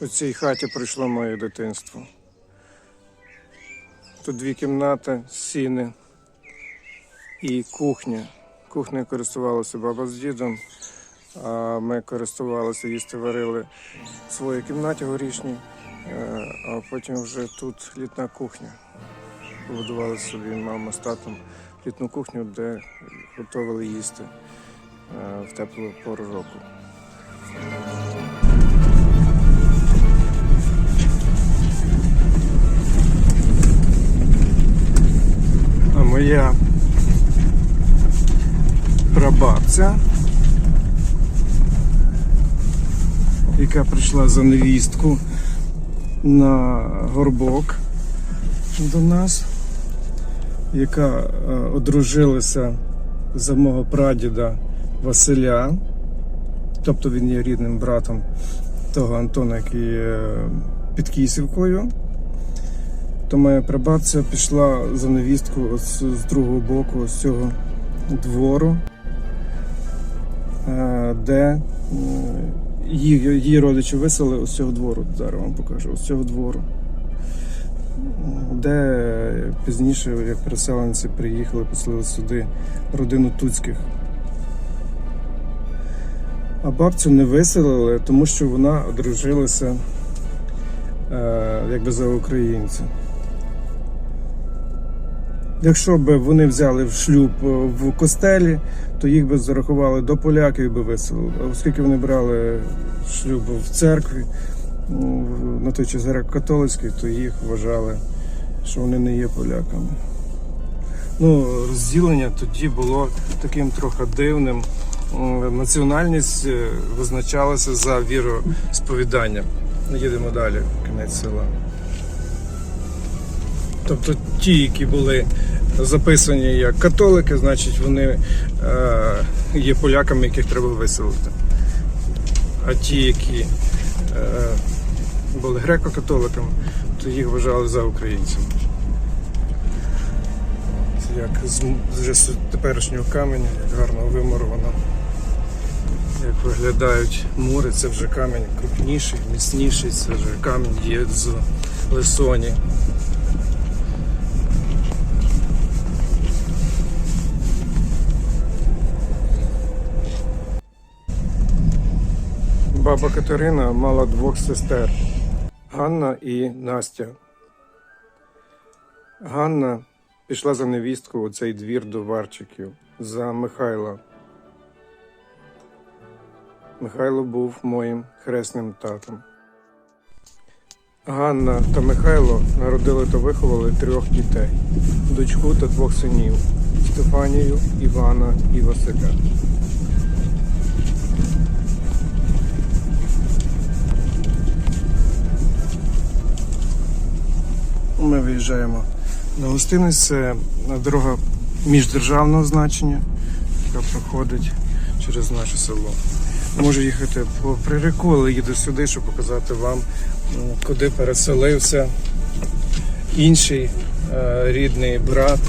У цій хаті пройшло моє дитинство. Тут дві кімнати, сіни і кухня. Кухнею користувалася баба з дідом, а ми користувалися, їсти варили в своїй кімнаті горішній, е, а потім вже тут літна кухня. Побудували собі мама з татом літну кухню, де готували їсти е, в теплу пору року. Моя прабабця, яка прийшла за невістку на горбок до нас, яка е, одружилася за мого прадіда Василя, тобто він є рідним братом того Антона, який є під Кисівкою. То моя прабабця пішла за невістку з другого боку, з цього двору, е, де е, її, родичі висели з цього двору. Зараз вам покажу, з цього двору. Де пізніше, як переселенці приїхали, поселили сюди родину Туцьких. А бабцю не виселили, тому що вона одружилася е, якби за українця. Якщо б вони взяли в шлюб е, в костелі, то їх би зарахували до поляків би виселили. Оскільки вони брали шлюб в церкві, ну, на той час греко-католицький, то їх вважали, що вони не є поляками. Ну, розділення тоді було таким трохи дивним. Національність е, визначалася за віросповіданням. Їдемо далі, кінець села. Тобто ті, які були записані як католики, значить вони е, є поляками, яких треба виселити. А ті, які е, були греко-католиками, то їх вважали за українцями. Це як з вже з теперішнього каменю, як гарно вимуровано. Як виглядають мури, це вже камінь крупніший, міцніший, це вже камінь є з лисоні. Баба Катерина мала двох сестер Ганна і Настя. Ганна пішла за невістку у цей двір до Варчиків за Михайла. Михайло був моїм хресним татом. Ганна та Михайло народили та виховали трьох дітей дочку та двох синів Стефанію, Івана і Василя. Ми виїжджаємо на гостиниць. Це дорога міждержавного значення, яка проходить через наше село. Можу їхати по Пририку, але їду сюди, щоб показати вам, куди переселився інший е, рідний брат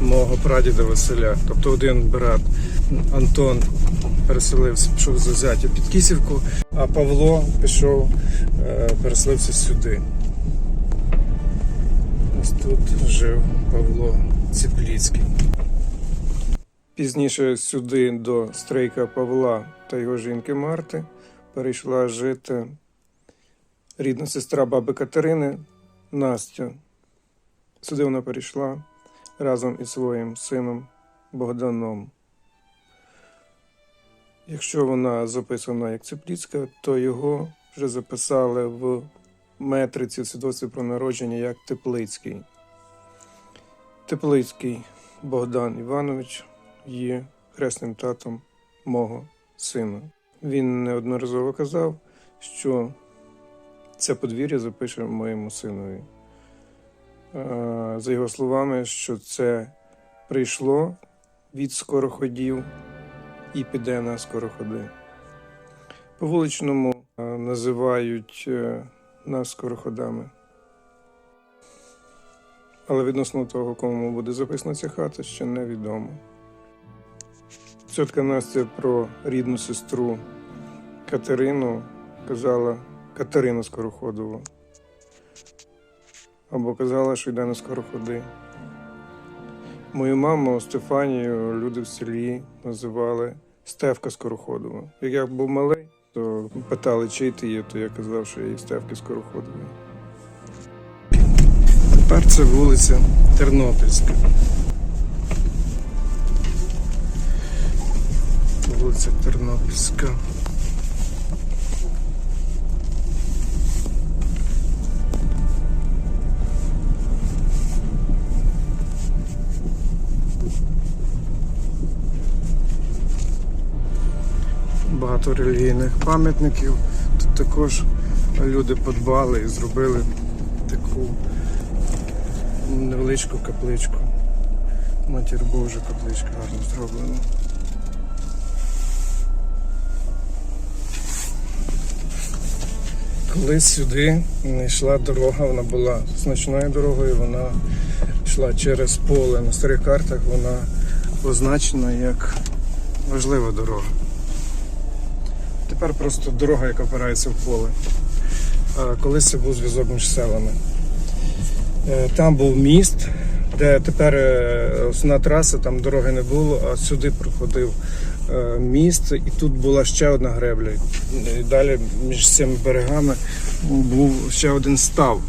мого прадіда Василя. Тобто один брат Антон переселився, пішов за зятя під Кисівку, а Павло пішов, е, переселився сюди. Тут жив Павло Ціпліцький. Пізніше сюди до стрейка Павла та його жінки Марти перейшла жити рідна сестра баби Катерини Настя. Сюди вона перейшла разом із своїм сином Богданом. Якщо вона записана як Ципліцька, то його вже записали в метриці в свідоцтві про народження як Теплицький. Теплицький Богдан Іванович є хресним татом мого сина. Він неодноразово казав, що це подвір'я запише моєму синові. Е, За його словами, що це прийшло від скороходів і піде на скороходи. По вуличному е, називають е, нас скороходами. Але відносно того, кому буде записана ця хата, ще невідомо. Тітка Настя про рідну сестру Катерину казала, Катерину Скороходову. Або казала, що йде на скороходи. Мою маму Стефанію люди в селі називали Стевка Скороходова. Як я був малий, то питали, чий ти є, то я казав, що я є Стевки Скороходової. Тепер це вулиця Тернопільська. Вулиця Тернопільська. Багато релігійних пам'ятників. Тут також люди подбали і зробили таку невеличку капличку. Матір Божа капличка гарно зроблена. Колись сюди не йшла дорога, вона була значною дорогою, вона йшла через поле. На старих картах вона позначена як важлива дорога. Тепер просто дорога, яка опирається в поле. Колись це був зв'язок між селами. Е, Там був міст, де тепер е, основна траса, там дороги не було, а сюди проходив е, міст, і тут була ще одна гребля. І далі між цими берегами був ще один став.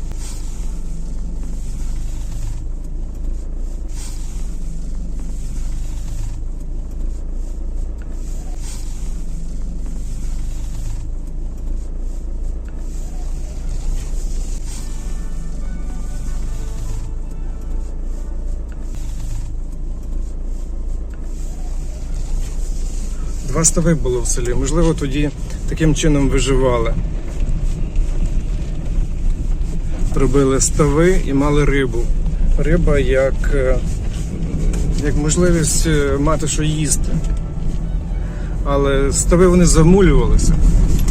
Два стави було в селі. Можливо, тоді таким чином виживали. Робили стави і мали рибу. Риба як, е, як можливість е, мати що їсти. Але стави вони замулювалися.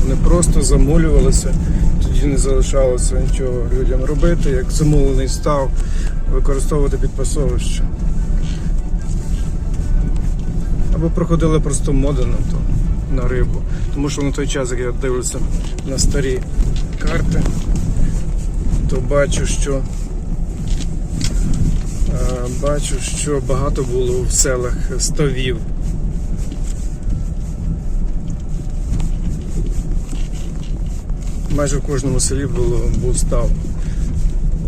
Вони просто замулювалися. Тоді не залишалося нічого людям робити, як замулений став використовувати під пасовище. Або проходила просто мода на то, на рибу. Тому що на той час, як я дивлюся на старі карти, то бачу, що е, бачу, що багато було в селах ставів. Майже в кожному селі було, був став.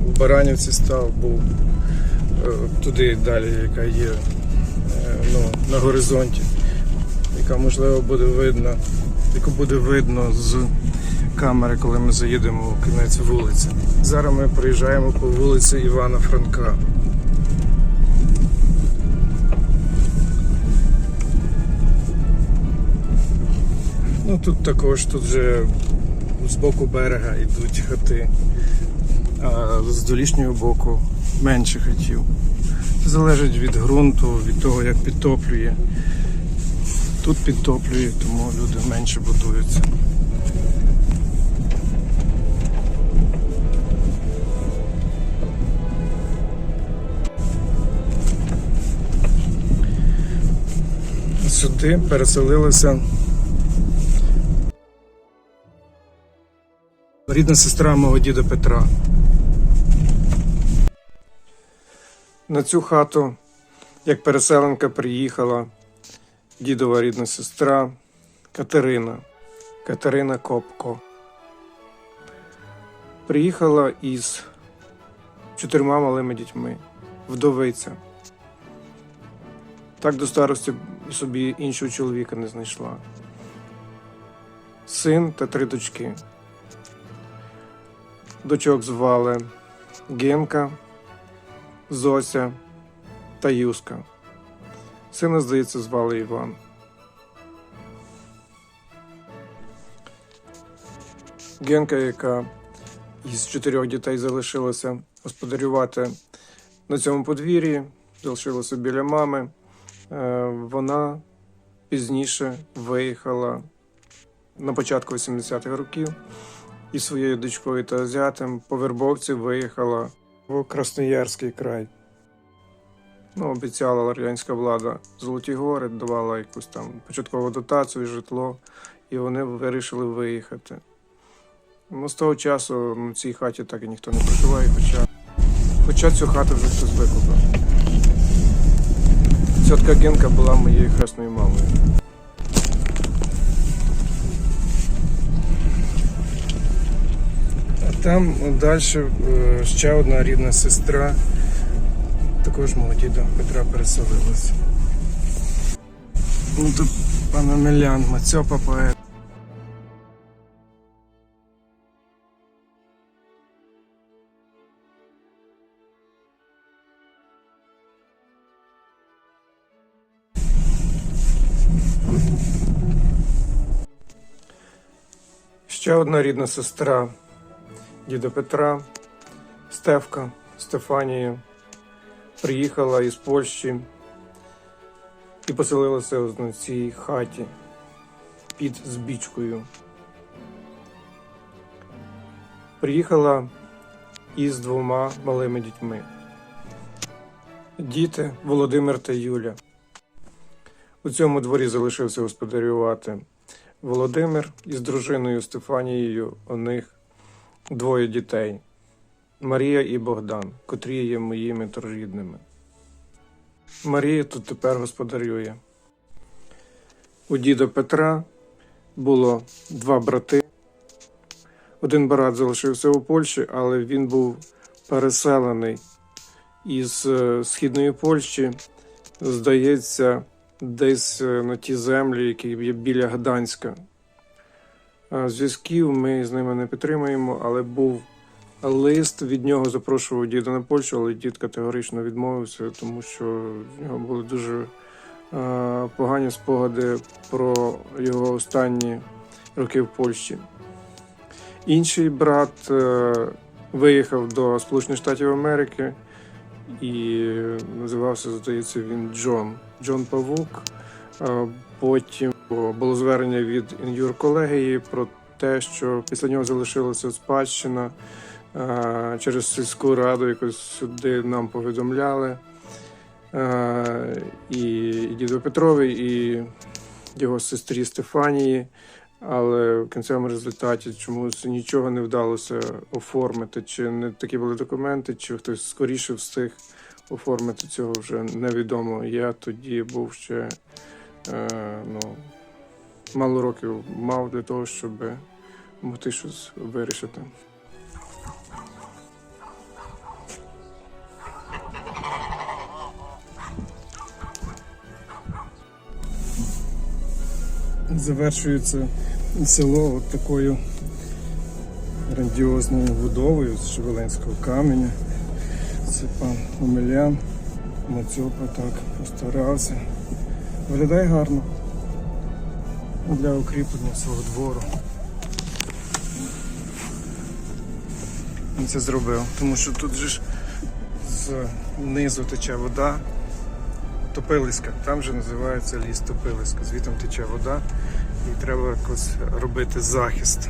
У Баранівці став був е, туди далі, яка є ну, на горизонті, яка можливо буде видно, яку буде видно з камери, коли ми заїдемо у кінець вулиці. Зараз ми проїжджаємо по вулиці Івана Франка. Ну тут також тут вже з боку берега йдуть хати, а з долішнього боку менше хатів. Залежить від ґрунту, від того, як підтоплює. Тут підтоплює, тому люди менше будуються. Сюди переселилася рідна сестра мого діда Петра. На цю хату, як переселенка, приїхала дідова рідна сестра Катерина, Катерина Копко. Приїхала із чотирма малими дітьми, вдовиця. Так до старості собі іншого чоловіка не знайшла. Син та три дочки. Дочок звали Генка, Зося та Юска. Сина, здається, звали Іван. Генка, яка із чотирьох дітей залишилася господарювати на цьому подвір'ї, залишилася біля мами. Е, Вона пізніше виїхала на початку 80-х років із своєю дочкою та зятем по вербовці виїхала в Красноярський край. Ну, обіцяла радянська влада Золоті гори, давала якусь там початкову дотацію, житло, і вони вирішили виїхати. Ну, з того часу на цій хаті так і ніхто не проживає, хоча, хоча цю хату вже хтось викупив. Тітка Генка була моєю хресною мамою. Там далі ще одна рідна сестра, також мого діда Петра переселилася. Ну тут пан Омелян, Мацьопа поет. Ще одна рідна сестра діда Петра, Стевка, Стефанія, приїхала із Польщі і поселилася на цій хаті під збічкою. Приїхала із двома малими дітьми. Діти Володимир та Юля. У цьому дворі залишився господарювати Володимир із дружиною Стефанією. У них двоє дітей Марія і Богдан, котрі є моїми трирідними. Марія тут тепер господарює. У діда Петра було два брати. Один брат залишився у Польщі, але він був переселений із е, східної Польщі, здається, десь е, на ті землі, які є біля Гданська. Зв'язків ми з ними не підтримуємо, але був лист від нього запрошував діда на Польщу, але дід категорично відмовився, тому що в нього були дуже погані спогади про його останні роки в Польщі. Інший брат е, виїхав до Сполучених Штатів Америки і називався, здається, він Джон. Джон Павук. Потім було звернення від ін'юр-колегії про те, що після нього залишилася спадщина е, через сільську раду, якось сюди нам повідомляли. Е, і діду Петрові, і його сестрі Стефанії. Але в кінцевому результаті чомусь нічого не вдалося оформити. Чи не такі були документи, чи хтось скоріше встиг оформити цього вже невідомо. Я тоді був ще е, ну, мало років мав для того, щоб могти щось вирішити. Завершується село от такою грандіозною будовою з Шевеленського каменя. Це пан Омелян, Мацьопа так постарався. Виглядає гарно для укріплення свого двору. Він це зробив, тому що тут же ж знизу тече вода, Топилиська, там же називається ліс Топилиська, звітом тече вода і треба якось робити захист,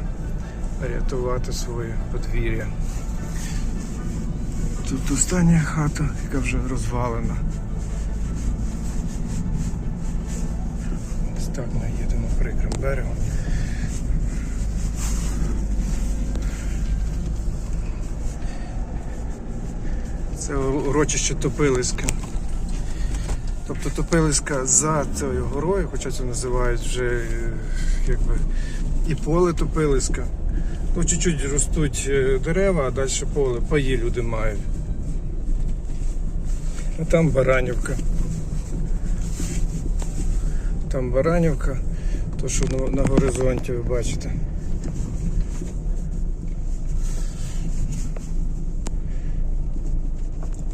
рятувати своє подвір'я. Тут остання хата, яка вже розвалена. Так ми їдемо прикрим берегом. Це урочище Топилиське. Тобто Топилиська за цією горою, хоча це називають вже е, якби і поле Топилиська. Ну, чуть-чуть ростуть е, дерева, а далі поле, паї люди мають. А там Баранівка. Там Баранівка, то що на, горизонті ви бачите.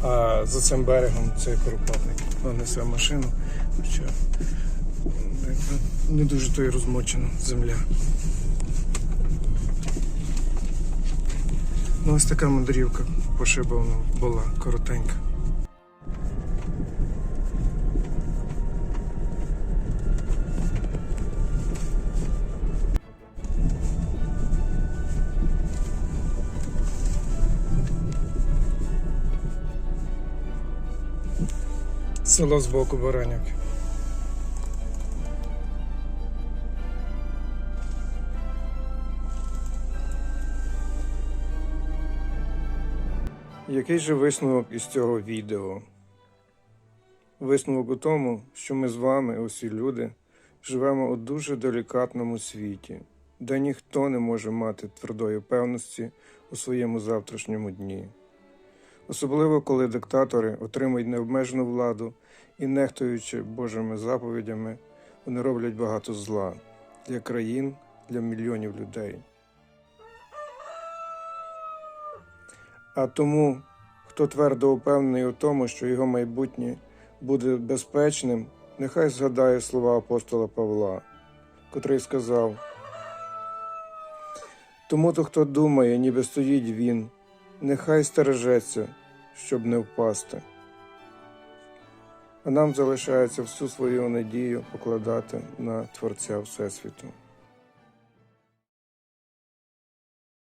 А за цим берегом цей Куропатник несе машину, хоча не дуже то й розмочена земля. Ну ось така мандрівка пошибована була коротенька. село з боку Баранюк. Який же висновок із цього відео? Висновок у тому, що ми з вами, усі люди, живемо у дуже делікатному світі, де ніхто не може мати твердої певності у своєму завтрашньому дні. Особливо коли диктатори отримують необмежену владу і, нехтуючи Божими заповідями, вони роблять багато зла для країн, для мільйонів людей. А тому, хто твердо упевнений у тому, що його майбутнє буде безпечним, нехай згадає слова апостола Павла, котрий сказав: Тому то, хто думає, ніби стоїть він, нехай стережеться, щоб не впасти. А нам залишається всю свою надію покладати на Творця Всесвіту.